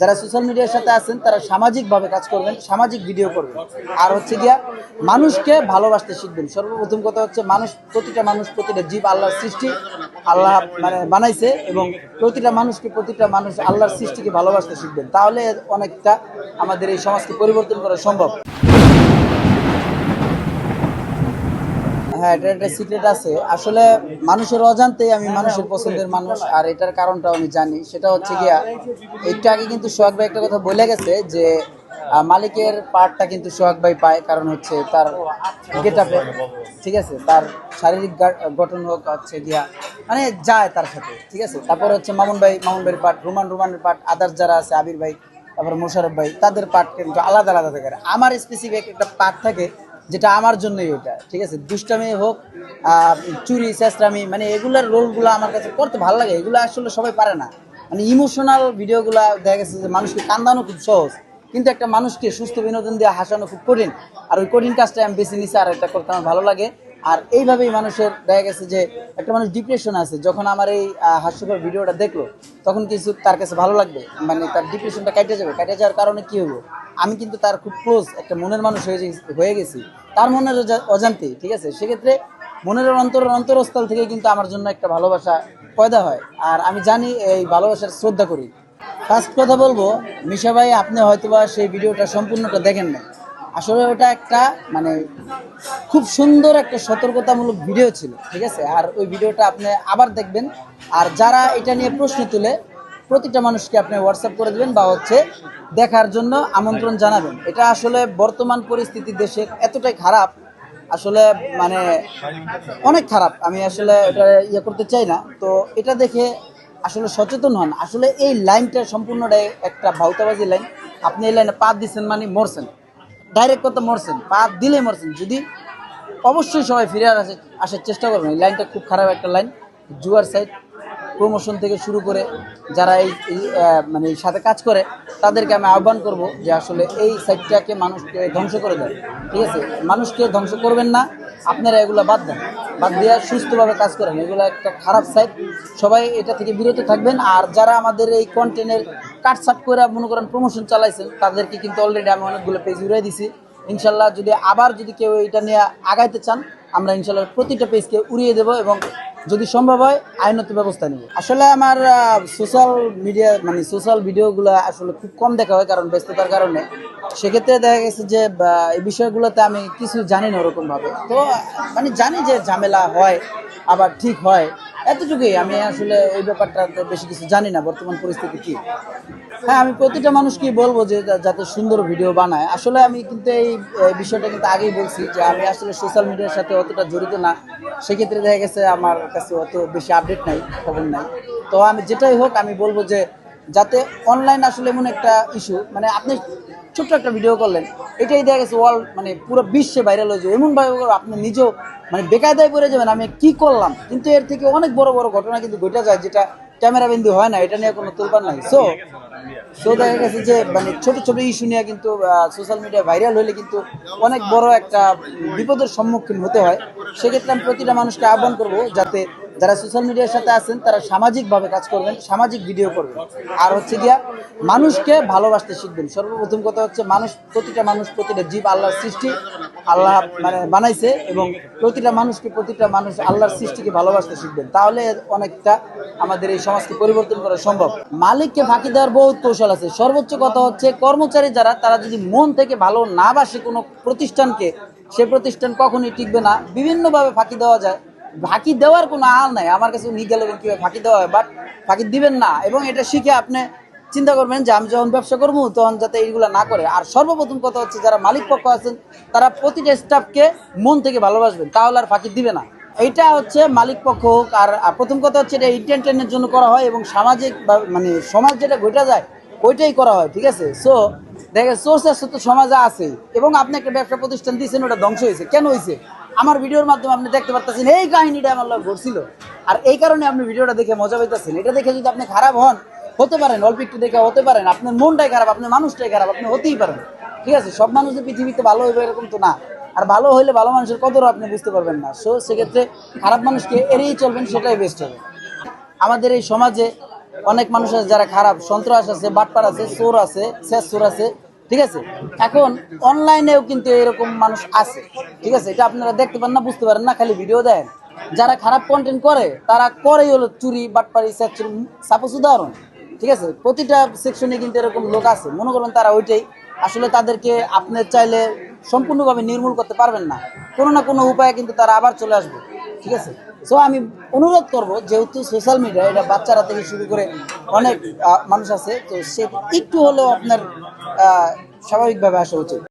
যারা সোশ্যাল মিডিয়ার সাথে আছেন, তারা সামাজিকভাবে কাজ করবেন, সামাজিক ভিডিও করবেন। আর হচ্ছে গিয়া, মানুষকে ভালোবাসতে শিখবেন। সর্বপ্রথম কথা হচ্ছে, মানুষ, প্রতিটা মানুষ, প্রতিটা জীব আল্লাহর সৃষ্টি, আল্লাহ মানে বানাইছে এবং প্রতিটা মানুষকে প্রতিটা মানুষ আল্লাহর সৃষ্টিকে ভালোবাসতে শিখবেন। তাহলে অনেকটা আমাদের এই সমাজকে পরিবর্তন করা সম্ভব। হ্যাঁ এটা একটা আছে। আসলে মানুষের অজান্তেই আমি মানুষের পছন্দের মানুষ, আর এটার কারণটাও আমি জানি। সেটা হচ্ছে গিয়া, একটু আগে কিন্তু সোহাগ ভাই একটা কথা বলে গেছে যে মালিকের পার্টটা কিন্তু সোহাগ ভাই পায়, কারণ হচ্ছে তার গেট ঠিক আছে? তার শারীরিক গঠন হোক, হচ্ছে গিয়া মানে যায় তার সাথে, ঠিক আছে? তারপর হচ্ছে মামুন ভাই, মামুন ভাইয়ের পার্ট, রুমান, রুমানের পার্ট, আদার যারা আছে, আবির ভাই, তারপর মোশারফ ভাই, তাদের পার্ট কিন্তু আলাদা আলাদা থাকে। আমার স্পেসিফিক একটা পার্ট থাকে যেটা আমার জন্যই ওটা ঠিক আছে? দুষ্টামি হোক চুরি চেষ্টামি মানে এগুলার রোলগুলো আমার কাছে করতে ভালো লাগে। এগুলো আসলে সবাই পারে না। মানে ইমোশনাল ভিডিওগুলো দেখা গেছে যে মানুষকে কান্দানো খুব সহজ। কিন্তু একটা মানুষকে সুস্থ বিনোদন দিয়ে হাসানো খুব কঠিন। আর ওই কঠিন কাজটা আমি বেশি নিছি আর এটা করতে আমার ভালো লাগে। আর এইভাবেই মানুষের দেখা গেছে যে একটা মানুষ ডিপ্রেশন আছে, যখন আমার এই হাস্যকর ভিডিওটা দেখল, তখন কিছু তার কাছে ভালো লাগবে। মানে তার ডিপ্রেশনটা কেটে যাবে। কেটে যাওয়ার কারণে কি হব আমি কিন্তু তার খুব ক্লোজ একটা মনের মানুষ হয়ে হয়ে গেছি। তার মনের অজা- অজান্তেই ঠিক আছে? সেক্ষেত্রে মনের অন্তর, অন্তরস্থল থেকে কিন্তু আমার জন্য একটা ভালোবাসা পয়দা হয়। আর আমি জানি এই ভালোবাসার শ্রদ্ধা করি। ফার্স্ট কথা বলব, মিশা ভাই, আপনি হয়তোবা সেই ভিডিওটা সম্পূর্ণটা দেখেন না আসলে ওটা একটা মানে খুব সুন্দর একটা সতর্কতামূলক ভিডিও ছিল, ঠিক আছে? আর ওই ভিডিওটা আপনি আবার দেখবেন। আর যারা এটা নিয়ে প্রশ্ন তুলে, প্রতিটা মানুষকে আপনি হোয়াটসঅ্যাপ করে দেবেন বা হচ্ছে দেখার জন্য আমন্ত্রণ জানাবেন। এটা আসলে বর্তমান পরিস্থিতি দেশের এতটাই খারাপ, আসলে মানে অনেক খারাপ। আমি আসলে এটা ইয়ে করতে চাই না। তো এটা দেখে আসলে সচেতন হন। আসলে এই লাইনটা সম্পূর্ণটাই একটা ভাউতাবাজি লাইন। আপনি এই লাইনে পা দিচ্ছেন মানে মরছেন। ডাইরেক্ট কথা মরছেন, পা দিলে মরছেন। যদি অবশ্যই সবাই ফিরে আসার আসার চেষ্টা করবেন। এই লাইনটা খুব খারাপ একটা লাইন। জুয়ার সাইড প্রমোশন থেকে শুরু করে যারা এই মানে সাথে কাজ করে, তাদেরকে আমি আহ্বান করব যে আসলে এই সাইডটাকে মানুষকে ধ্বংস করে দেয় ঠিক আছে? মানুষকে ধ্বংস করবেন না। আপনারা এগুলো বাদ দেন। বাদ দিয়ে সুস্থভাবে কাজ করেন। এগুলো একটা খারাপ সাইড সবাই এটা থেকে বিরত থাকবেন। আর যারা আমাদের এই কন্টেন্টের কাটসাট করে মনে করেন প্রমোশন চালাইছেন, তাদেরকে কিন্তু অলরেডি আমি অনেকগুলো পেজ উড়াই দিছি। ইনশাল্লাহ যদি আবার যদি কেউ এটা নিয়ে আগাইতে চান, আমরা ইনশাল্লাহ প্রতিটা পেজকে উড়িয়ে দেব এবং যদি সম্ভব হয়, আইনত ব্যবস্থা নেব। আসলে আমার সোশ্যাল মিডিয়া মানে সোশ্যাল ভিডিওগুলো আসলে খুব কম দেখা হয় কারণ ব্যস্ততার কারণে। সেক্ষেত্রে দেখা গেছে যে এই বিষয়গুলোতে আমি কিছু জানি না ওরকমভাবে। তো মানে জানি যে ঝামেলা হয়, আবার ঠিক হয়। এতটুকুই আমি আসলে এই ব্যাপারটাতে বেশি কিছু জানি না, বর্তমান পরিস্থিতি কি। হ্যাঁ আমি প্রতিটা মানুষকেই বলব যে যাতে সুন্দর ভিডিও বানায়। আসলে আমি কিন্তু এই বিষয়টা কিন্তু আগেই বলছি যে আমি আসলে সোশ্যাল মিডিয়ার সাথে অতটা জড়িত না। সেক্ষেত্রে দেখা গেছে আমার কাছে অত বেশি আপডেট নাই, খবর নাই। তো আমি যেটাই হোক আমি বলব যে যাতে অনলাইন আসলে এমন একটা ইস্যু মানে আপনি ছোট্ট একটা ভিডিও করলেন, এটাই দেখা গেছে ওয়ার্ল্ড মানে পুরো বিশ্বে ভাইরাল হয়ে যাবে এমনভাবে আপনি নিজেও মানে বেকায়দায় পড়ে যাবেন, আমি কি করলাম? কিন্তু এর থেকে অনেক বড় বড় ঘটনা কিন্তু ঘটে যায়, যেটা ক্যামেরা বিন্দু হয় না, এটা নিয়ে কোনো তুলবার নাই। সো সো দেখা গেছে যে মানে ছোট ছোট ইস্যু নিয়ে কিন্তু সোশ্যাল মিডিয়া ভাইরাল হলে কিন্তু অনেক বড় একটা বিপদের সম্মুখীন হতে হয়। সেক্ষেত্রে আমি প্রতিটা মানুষকে আহ্বান করব যাতে যারা সোশ্যাল মিডিয়ার সাথে আছেন, তারা সামাজিকভাবে কাজ করবেন, সামাজিক ভিডিও করবেন। আর হচ্ছে গিয়া, মানুষকে ভালোবাসতে শিখবেন। সর্বপ্রথম কথা হচ্ছে, মানুষ, প্রতিটা মানুষ, প্রতিটা জীব আল্লাহর সৃষ্টি, আল্লাহ মানে বানাইছে এবং প্রতিটা মানুষকে প্রতিটা মানুষ আল্লাহর সৃষ্টিকে ভালোবাসতে শিখবেন। তাহলে অনেকটা আমাদের এই সমাজকে পরিবর্তন করা সম্ভব। মালিককে ফাঁকি দেওয়ার বহুত কৌশল আছে। সর্বোচ্চ কথা হচ্ছে, কর্মচারী যারা, তারা যদি মন থেকে ভালো না বাসে কোনো প্রতিষ্ঠানকে, সে প্রতিষ্ঠান কখনই টিকবে না। বিভিন্নভাবে ফাঁকি দেওয়া যায়। ফাঁকি দেওয়ার কোনো আল নাই। আমার কাছে উনি গেলে কীভাবে ফাঁকি দেওয়া হয়? বাট ফাঁকি দিবেন না। এবং এটা শিখে আপনি চিন্তা করবেন যে, আমি যখন ব্যবসা করব, তখন যাতে এইগুলো না করে। আর সর্বপ্রথম কথা হচ্ছে, যারা মালিক পক্ষ আছেন, তারা প্রতিটা স্টাফকে মন থেকে ভালোবাসবেন। তাহলে আর ফাঁকি দিবে না। এইটা হচ্ছে মালিক পক্ষ হোক, আর প্রথম কথা হচ্ছে এটা এন্টারটেনের জন্য করা হয় এবং সামাজিক মানে সমাজ যেটা ঘটে যায়, ওইটাই করা হয়, ঠিক আছে? সো দেখে সোর্স তো সমাজে আছে এবং আপনি একটা ব্যবসা প্রতিষ্ঠান দিয়েছেন, ওটা ধ্বংস হয়েছে। কেন হয়েছে? আমার ভিডিওর মাধ্যমে আপনি দেখতে পারতেছেন, এই কাহিনীটা আমার লগে ঘটছিল। আর এই কারণে আপনি ভিডিওটা দেখে মজা পাইতেছেন। এটা দেখে যদি আপনি খারাপ হন, হতে পারেন, অল্প একটু দেখে হতে পারেন। আপনার মনটাই খারাপ, আপনার মানুষটাই খারাপ, আপনি হতেই পারেন। ঠিক আছে, সব মানুষ যে পৃথিবীতে ভালো হইবে এরকম তো না। আর ভালো হইলে ভালো মানুষের কদরও আপনি বুঝতে পারবেন না। সো সেক্ষেত্রে খারাপ মানুষকে এড়িয়ে চলবেন, সেটাই বেস্ট হবে। আমাদের এই সমাজে অনেক মানুষ আছে যারা খারাপ, সন্ত্রাস আছে, বাটপার আছে, চোর আছে শেষ চোর আছে। ঠিক আছে? এখন অনলাইনেও কিন্তু এরকম মানুষ আছে। ঠিক আছে? এটা আপনারা দেখতে পারেন না, বুঝতে পারেন না, খালি ভিডিও দেন যারা খারাপ কন্টেন্ট করে, তারা করেই হলো চুরি, বাটপারি চুরি সাপোজ উদাহরণ। ঠিক আছে? প্রতিটা সেকশনে কিন্তু এরকম লোক আছে। মনে করবেন তারা ওইটাই। আসলে তাদেরকে আপনি চাইলে সম্পূর্ণভাবে নির্মূল করতে পারবেন না। কোনো না কোনো উপায়ে কিন্তু তারা আবার চলে আসবে। ঠিক আছে? সো আমি অনুরোধ করব, যেহেতু সোশ্যাল মিডিয়া এটা বাচ্চারা থেকে শুরু করে অনেক মানুষ আছে, তো সে একটু হলেও আপনার স্বাভাবিকভাবে আসা উচিত।